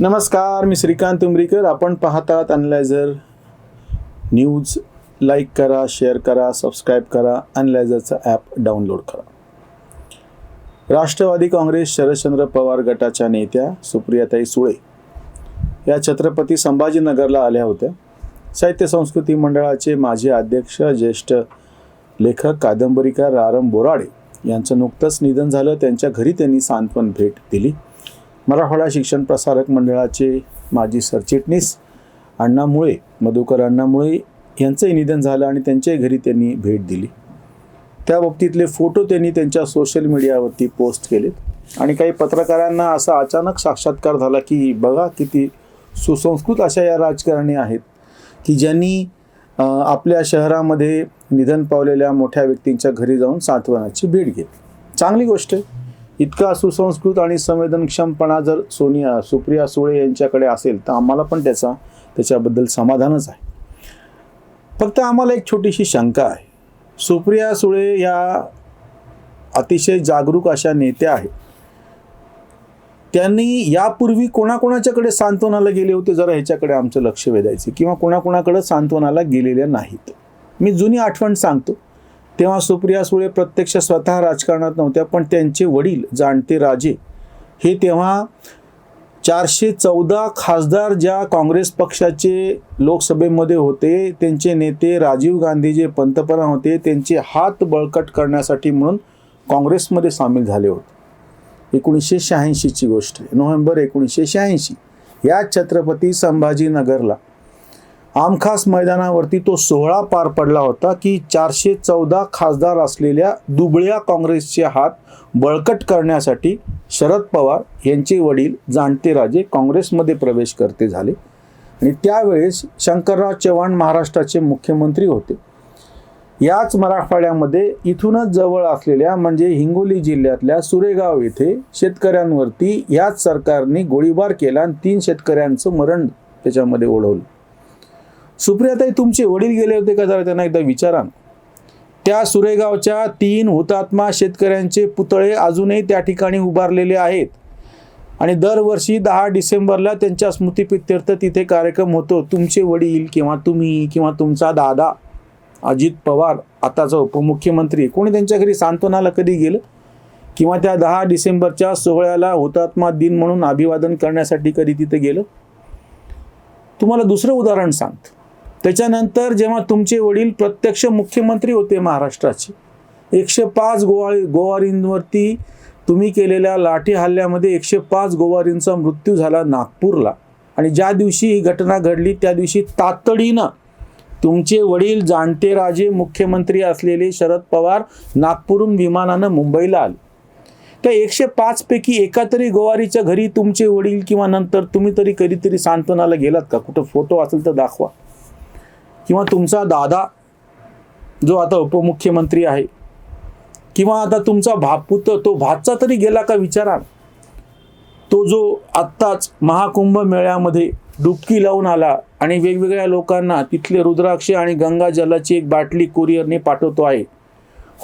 नमस्कार मी श्रीकांत उमरीकर. आपण पाहतात अनलायझर न्यूज लाईक करा शेअर करा सबस्क्राईब करा अनलायझरचं ॲप डाउनलोड करा. राष्ट्रवादी काँग्रेस शरदचंद्र पवार गटाच्या नेत्या सुप्रियाताई सुळे या छत्रपती संभाजीनगरला आल्या होत्या. साहित्य संस्कृती मंडळाचे माजी अध्यक्ष ज्येष्ठ लेखक कादंबरीकार रारम बोराडे यांचं नुकतंच निधन झालं. त्यांच्या घरी त्यांनी सांत्वन भेट दिली. मराठवाडा शिक्षण प्रसारक मंडळाचे माजी सरचिटणीस अण्णा मुळे मधुकर अण्णा मुळे यांचंही निधन झालं आणि त्यांच्याही घरी त्यांनी भेट दिली. त्या बाबतीतले फोटो त्यांनी त्यांच्या सोशल मीडियावरती पोस्ट केलेत. आणि काही पत्रकारांना असा अचानक साक्षात्कार झाला की बघा किती सुसंस्कृत अशा या राजकारणी आहेत की ज्यांनी आपल्या शहरामध्ये निधन पावलेल्या मोठ्या व्यक्तींच्या घरी जाऊन सांत्वनाची भेट घेतली. चांगली गोष्ट आहे. इतका सुसंस्कृत आणि संवेदनक्षमपणा जर सोनिया सुप्रिया सुळे यांच्याकडे असेल तर आम्हाला पण त्याचा त्याच्याबद्दल समाधानच आहे. फक्त आम्हाला एक छोटीशी शंका आहे. सुप्रिया सुळे या अतिशय जागरूक अशा नेत्या आहेत. त्यांनी यापूर्वी कोणाकोणाच्याकडे सांत्वनाला गेले होते? जरा ह्याच्याकडे आमचं लक्ष वेधायचे किंवा कोणाकोणाकडे सांत्वनाला गेलेल्या नाहीत. मी जुनी आठवण सांगतो. तेव्हा सुप्रिया सुळे प्रत्यक्ष स्वतः राजकारणात नव्हत्या पण त्यांचे वडील जाणते राजे. हे तेव्हा चारशे चौदा खासदार ज्या काँग्रेस पक्षाचे लोकसभेमध्ये होते त्यांचे नेते राजीव गांधी जे पंतप्रधान होते त्यांचे हात बळकट करण्यासाठी म्हणून काँग्रेसमध्ये सामील झाले होते. एकोणीसशे शहाऐंशीची गोष्ट नोव्हेंबर एकोणीसशे शहाऐंशी या छत्रपती संभाजीनगरला आमखास मैदानावरती तो सोहळा पार पडला होता की चारशे चौदा खासदार असलेल्या दुबळ्या काँग्रेसचे हात बळकट करण्यासाठी शरद पवार यांचे वडील जाणते राजे काँग्रेसमध्ये प्रवेश करते झाले. आणि त्यावेळेस शंकरराव चव्हाण महाराष्ट्राचे मुख्यमंत्री होते. याच मराठवाड्यामध्ये इथूनच जवळ असलेल्या म्हणजे हिंगोली जिल्ह्यातल्या सुरेगाव येथे शेतकऱ्यांवरती याच सरकारने गोळीबार केला आणि तीन शेतकऱ्यांचं मरण त्याच्यामध्ये ओढवलं. सुप्रियाताई तुमचे वडील गेले होते का? जरा त्यांना एकदा विचारा त्या सुरेगावच्या तीन हुतात्मा शेतकऱ्यांचे पुतळे अजूनही त्या ठिकाणी उभारलेले आहेत. आणि दरवर्षी दहा डिसेंबरला त्यांच्या स्मृतिप्रित्यर्थ तिथे कार्यक्रम होतो. तुमचे वडील किंवा तुम्ही किंवा तुमचा दादा अजित पवार आताचा उपमुख्यमंत्री कोणी त्यांच्या घरी सांत्वनाला कधी गेलं? किंवा त्या दहा डिसेंबरच्या सोहळ्याला हुतात्मा दिन म्हणून अभिवादन करण्यासाठी कधी तिथे गेलं? तुम्हाला दुसरं उदाहरण सांगतो. त्याच्यानंतर जेव्हा तुमचे वडील प्रत्यक्ष मुख्यमंत्री होते महाराष्ट्राचे एकशे पाच गोवाळी गोवारींवरती तुम्ही केलेल्या लाठी हल्ल्यामध्ये एकशे पाच गोवारींचा मृत्यू झाला नागपूरला. आणि ज्या दिवशी ही घटना घडली त्या दिवशी तातडीनं तुमचे वडील जाणते राजे मुख्यमंत्री असलेले शरद पवार नागपूरहून विमानानं मुंबईला आले. त्या एकशे पाचपैकी एका तरी गोवारीच्या घरी तुमचे वडील किंवा नंतर तुम्ही तरी कधीतरी सांत्वनाला गेलात का? कुठं फोटो असेल तर दाखवा. किंवा तुमचा दादा जो आता उपमुख्यमंत्री आहे किंवा आता तुमचा भापुत तो भातचा तरी गेला का विचारा तो जो आत्ताच महाकुंभ मेळ्यामध्ये डुबकी लावून आला आणि वेगवेगळ्या लोकांना तिथले रुद्राक्ष आणि गंगा जलाची एक बाटली कुरिअरने पाठवतो आहे.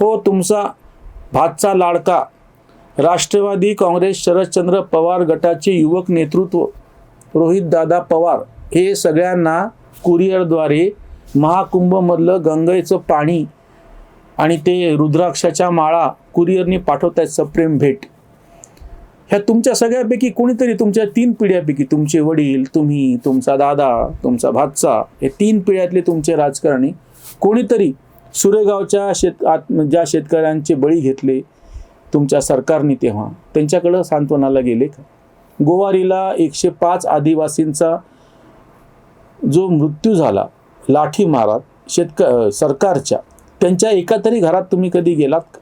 हो तुमचा भातचा लाडका राष्ट्रवादी काँग्रेस शरदचंद्र पवार गटाचे युवक नेतृत्व रोहित दादा पवार हे सगळ्यांना कुरिअरद्वारे महाकुंभमधलं गंगेचं पाणी आणि ते रुद्राक्षाच्या माळा कुरिअरनी पाठवतायत सप्रेम भेट. ह्या तुमच्या सगळ्यापैकी कोणीतरी तुमच्या तीन पिढ्यापैकी तुमचे वडील तुम्ही तुमचा दादा तुमचा भातचा हे तीन पिढ्यातले तुमचे राजकारणी कोणीतरी सुरेगावच्या शेत आत ज्या शेतकऱ्यांचे बळी घेतले तुमच्या सरकारने तेव्हा. त्यांच्याकडं सांत्वनाला गेले का? गोवारीला एकशे पाच आदिवासींचा जो मृत्यू झाला लाठी मारात शेतक सरकारच्या. त्यांच्या एका तरी घरात तुम्ही कधी गेलात का?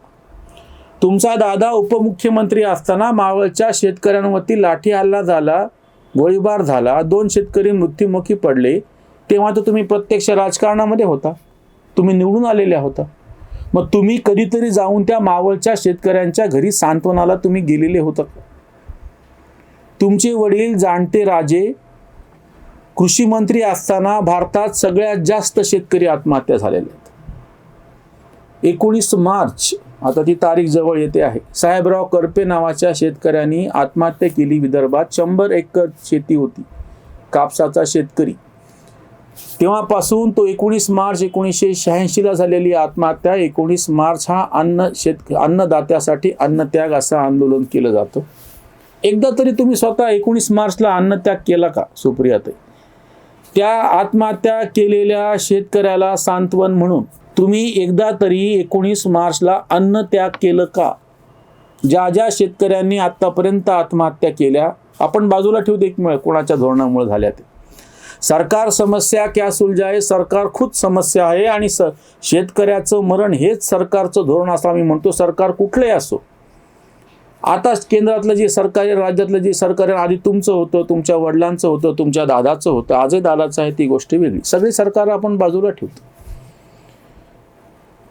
तुमचा दादा उपमुख्यमंत्री असताना मावळच्या शेतकऱ्यांवरती लाठी हल्ला झाला गोळीबार झाला दोन शेतकरी मृत्युमुखी पडले तेव्हा तर तुम्ही प्रत्यक्ष राजकारणामध्ये होता. तुम्ही निवडून आलेल्या होता. मग तुम्ही कधीतरी जाऊन त्या मावळच्या शेतकऱ्यांच्या घरी सांत्वनाला तुम्ही गेलेले होता तुमचे वडील जाणते राजे कृषी मंत्री असताना भारतात सगळ्यात जास्त शेतकरी आत्महत्या झालेल्या आहेत. एकोणीस मार्च आता ती तारीख जवळ येते आहे. साहेबराव करपे नावाच्या शेतकऱ्यांनी आत्महत्या केली विदर्भात. शंभर एकर शेती होती. कापसाचा शेतकरी. तेव्हापासून तो एकोणीस मार्च एकोणीसशे शहाऐंशीला झालेली आत्महत्या. एकोणीस मार्च हा अन्न शेत अन्नदात्यासाठी अन्नत्याग असं आंदोलन केलं जातं. एकदा तरी तुम्ही स्वतः एकोणीस मार्चला अन्नत्याग केला का सुप्रियाताई? त्या आत्महत्या केलेल्या शेतकऱ्याला सांत्वन म्हणून. तुम्ही एकदा तरी एकोणीस मार्चला अन्न त्याग केलं का? ज्या ज्या शेतकऱ्यांनी आत्तापर्यंत आत्महत्या केल्या आपण बाजूला ठेवतो एक मिळ कोणाच्या धोरणामुळे झाल्या ते. सरकार समस्या क्या सुलझाए? सरकार खुद समस्या आहे आणि स शेतकऱ्याचं मरण हेच सरकारचं धोरण असं आम्ही म्हणतो. सरकार कुठलंही असो आता केंद्रातलं जे सरकार आहे राज्यातलं जे सरकार आहे आधी तुमचं होतं तुमच्या वडिलांचं होतं तुमच्या दादाचं होतं आजही दादाचं आहे ती गोष्ट वेगळी. सगळी सरकार आपण बाजूला ठेवतो.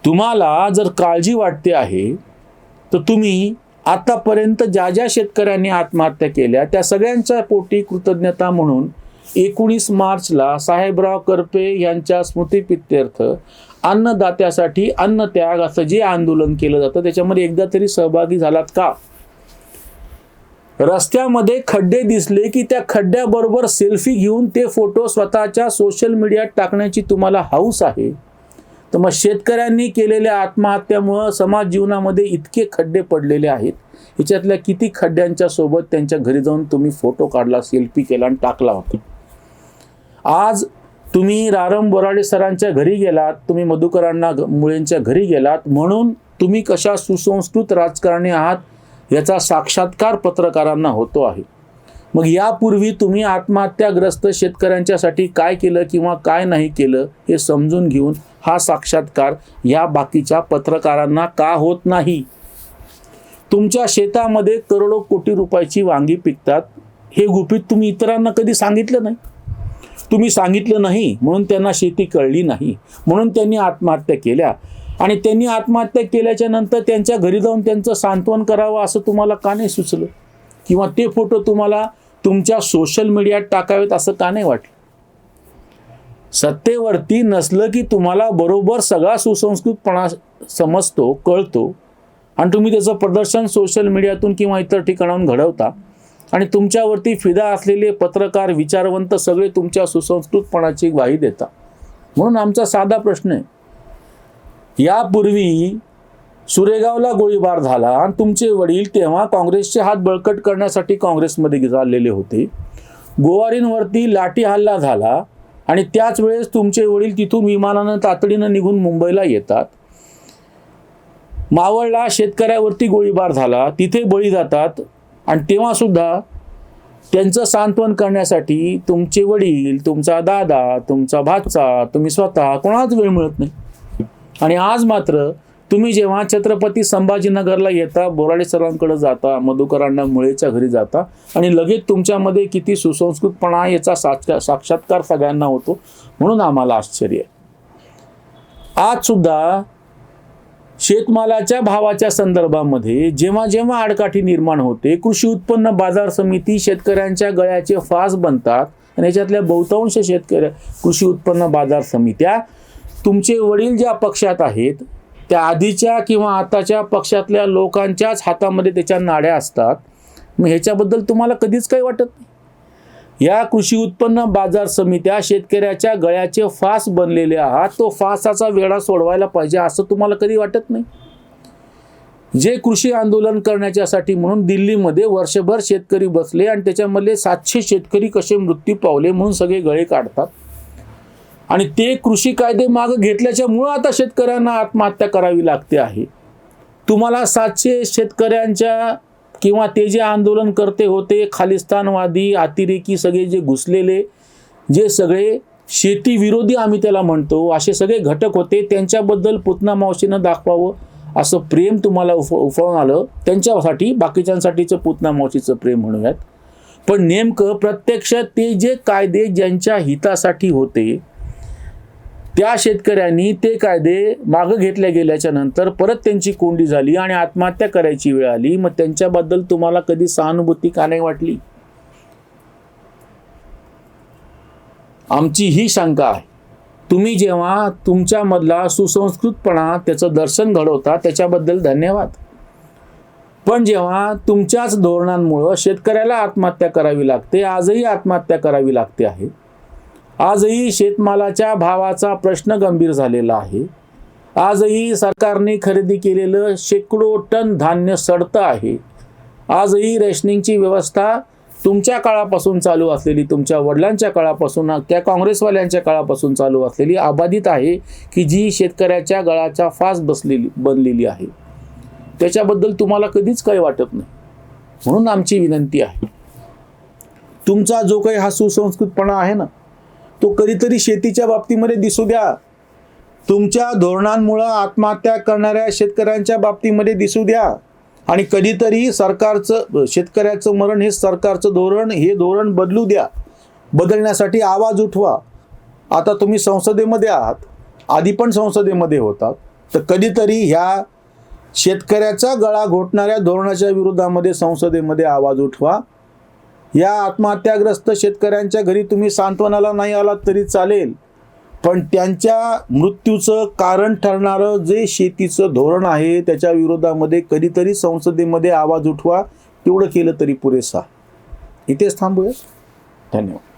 तुम्हाला जर काळजी वाटते आहे तर तुम्ही आतापर्यंत ज्या ज्या शेतकऱ्यांनी आत्महत्या केल्या त्या सगळ्यांच्या पोटी कृतज्ञता म्हणून एकोणीस मार्चला साहेबराव करपे यांच्या स्मृतिपित्यर्थ अन्नदात्यासाठी अन्नत्याग असं जे आंदोलन केलं जातं त्याच्यामध्ये एकदा तरी सहभागी झालात का? रस्त्यामध्ये खड्डे दिसले की त्या खड्ड्याबरोबर सेल्फी घेऊन ते फोटो स्वतःच्या सोशल मीडियात टाकण्याची तुम्हाला हाऊस आहे. तर मग शेतकऱ्यांनी केलेल्या आत्महत्यामुळं समाज जीवनामध्ये इतके खड्डे पडलेले आहेत. ह्याच्यातल्या किती खड्ड्यांच्या सोबत त्यांच्या घरी जाऊन तुम्ही फोटो काढला सेल्फी केला आणि टाकला? होता आज तुम्ही रारम बोराडे सरांच्या घरी गेलात तुम्ही मधुकरांना मुळेंच्या घरी गेलात म्हणून तुम्ही कशा सुसंस्कृत राजकारणी आहात? याचा साक्षात्कार पत्रकारांना होतो आहे. मग यापूर्वी तुम्ही आत्महत्याग्रस्त शेतकऱ्यांच्यासाठी काय केलं किंवा काय नाही केलं हे समजून घेऊन हा साक्षात्कार या बाकीच्या पत्रकारांना का होत नाही? तुमच्या शेतामध्ये करोडो कोटी रुपयाची वांगी पिकतात. हे गुपित तुम्ही इतरांना कधी सांगितलं नाही? तुम्ही सांगितलं नाही म्हणून त्यांना शेती कळली नाही. म्हणून त्यांनी आत्महत्या केल्या. आणि त्यांनी आत्महत्या केल्याच्यानंतर त्यांच्या घरी जाऊन त्यांचं सांत्वन करावं असं तुम्हाला का नाही सुचलं? किंवा ते फोटो तुम्हाला तुमच्या सोशल मीडियात टाकावेत असं का नाही वाटलं? सत्तेवरती नसलं की तुम्हाला बरोबर सगळा सुसंस्कृतपणा समजतो कळतो. आणि तुम्ही त्याचं प्रदर्शन सोशल मीडियातून किंवा इतर ठिकाणाहून घडवता. आणि तुमच्यावरती फिदा असलेले पत्रकार विचारवंत सगळे तुमच्या सुसंस्कृतपणाची ग्वाही देता म्हणून आमचा साधा प्रश्न आहे यापूर्वी सुरेगावला गोळीबार झाला आणि तुमचे वडील तेव्हा काँग्रेसचे हात बळकट करण्यासाठी काँग्रेसमध्ये चाललेले होते. गोवारींवरती लाठी हल्ला झाला आणि त्याच वेळेस तुमचे वडील तिथून विमानानं तातडीनं निघून मुंबईला येतात. मावळला शेतकऱ्यावरती गोळीबार झाला. तिथे बळी जातात आणि तेव्हा सुद्धा त्यांचं सांत्वन करण्यासाठी तुमचे वडील तुमचा दादा तुमचा भाचा तुम्ही स्वतः कोणाच वेळ मिळत नाही. आणि आज मात्र तुम्ही जेव्हा छत्रपती संभाजीनगरला येता बोराडे सरांकडे जाता मधुकरांना मुळेच्या घरी जाता आणि लगेच तुमच्यामध्ये किती सुसंस्कृतपणा आहे याचा साक्षा साक्षात्कार सगळ्यांना होतो म्हणून आम्हाला आश्चर्य आहे. आज सुद्धा शेतमालाच्या भावाच्या संदर्भामध्ये जेव्हा जेव्हा आडकाठी निर्माण होते कृषी उत्पन्न बाजार समिती शेतकऱ्यांच्या गळ्याचे फास बनतात आणि याच्यातल्या बहुतांश शेतकऱ्या कृषी उत्पन्न बाजार समित्या तुमचे वडील ज्या पक्षात आहेत त्या आधीच्या किंवा आताच्या पक्षातल्या लोकांच्याच हातामध्ये त्याच्या नाड्या असतात मग ह्याच्याबद्दल तुम्हाला कधीच काही वाटत नाही? या कृषी उत्पन्न बाजार समित्या शेतकऱ्याच्या गळ्याचे फास बनलेले आहात तो फासाचा वेळा सोडवायला पाहिजे असं तुम्हाला कधी वाटत नाही? जे कृषी आंदोलन करण्याच्यासाठी म्हणून दिल्लीमध्ये वर्षभर शेतकरी बसले आणि त्याच्यामधले सातशे शेतकरी कसे मृत्यू पावले म्हणून सगळे गळे काढतात आणि ते कृषी कायदे मागं घेतल्याच्यामुळं आता शेतकऱ्यांना आत्महत्या करावी लागते आहे. तुम्हाला सातशे शेतकऱ्यांच्या किंवा ते जे आंदोलन करते होते खालिस्तानवादी अतिरेकी सगळे जे घुसलेले जे सगळे शेतीविरोधी आम्ही त्याला म्हणतो असे सगळे घटक होते त्यांच्याबद्दल पुतना मावशीनं दाखवावं असं प्रेम तुम्हाला उफ उफळून आलं त्यांच्यासाठी बाकीच्यांसाठीचं पुतना मावशीचं प्रेम म्हणूयात. पण नेमकं प्रत्यक्षात ते जे कायदे ज्यांच्या हितासाठी होते त्या शेतकऱ्यांनी ते कायदे मागं घेतल्या गेल्याच्यानंतर परत त्यांची कोंडी झाली आणि आत्महत्या करायची वेळ आली. मग त्यांच्याबद्दल तुम्हाला कधी सहानुभूती का नाही वाटली? आमची ही शंका आहे. तुम्ही जेव्हा तुमच्यामधला सुसंस्कृतपणा त्याचं दर्शन घडवता त्याच्याबद्दल धन्यवाद. पण जेव्हा तुमच्याच धोरणांमुळं शेतकऱ्याला आत्महत्या करावी लागते आजही आत्महत्या करावी लागते आहे. आजही शेतमालाच्या भावाचा प्रश्न गंभीर झालेला आहे. आजही सरकारने खरेदी केलेलं शेकडो टन धान्य सडतं आहे. आजही रेशनिंगची व्यवस्था तुमच्या काळापासून चालू असलेली तुमच्या वडिलांच्या काळापासून त्या काँग्रेसवाल्यांच्या काळापासून चालू असलेली अबाधित आहे की जी शेतकऱ्याच्या गळाच्या फास बसलेली बनलेली आहे. त्याच्याबद्दल तुम्हाला कधीच काही वाटत नाही. म्हणून आमची विनंती आहे. तुमचा जो काही हा सुसंस्कृतपणा आहे ना तो कधीतरी शेतीच्या बाबतीमध्ये दिसू द्या. तुमच्या धोरणांमुळं आत्महत्या करणाऱ्या शेतकऱ्यांच्या बाबतीमध्ये दिसू द्या. आणि कधीतरी सरकारचं शेतकऱ्याचं मरण हे सरकारचं धोरण हे धोरण बदलू द्या. बदलण्यासाठी आवाज उठवा. आता तुम्ही संसदेमध्ये आहात. आधी पण संसदेमध्ये होतात. तर कधीतरी ह्या शेतकऱ्याचा गळा घोटणाऱ्या धोरणाच्या विरोधामध्ये संसदेमध्ये आवाज उठवा. या आत्महत्याग्रस्त शेतकऱ्यांच्या घरी तुम्ही सांत्वनाला नाही आलात तरी चालेल. पण त्यांच्या मृत्यूचं कारण ठरणारं जे शेतीचं धोरण आहे त्याच्या विरोधामध्ये कधीतरी संसदेमध्ये आवाज उठवा तेवढं केलं तरी पुरेसा. इथेच थांबूया. धन्यवाद.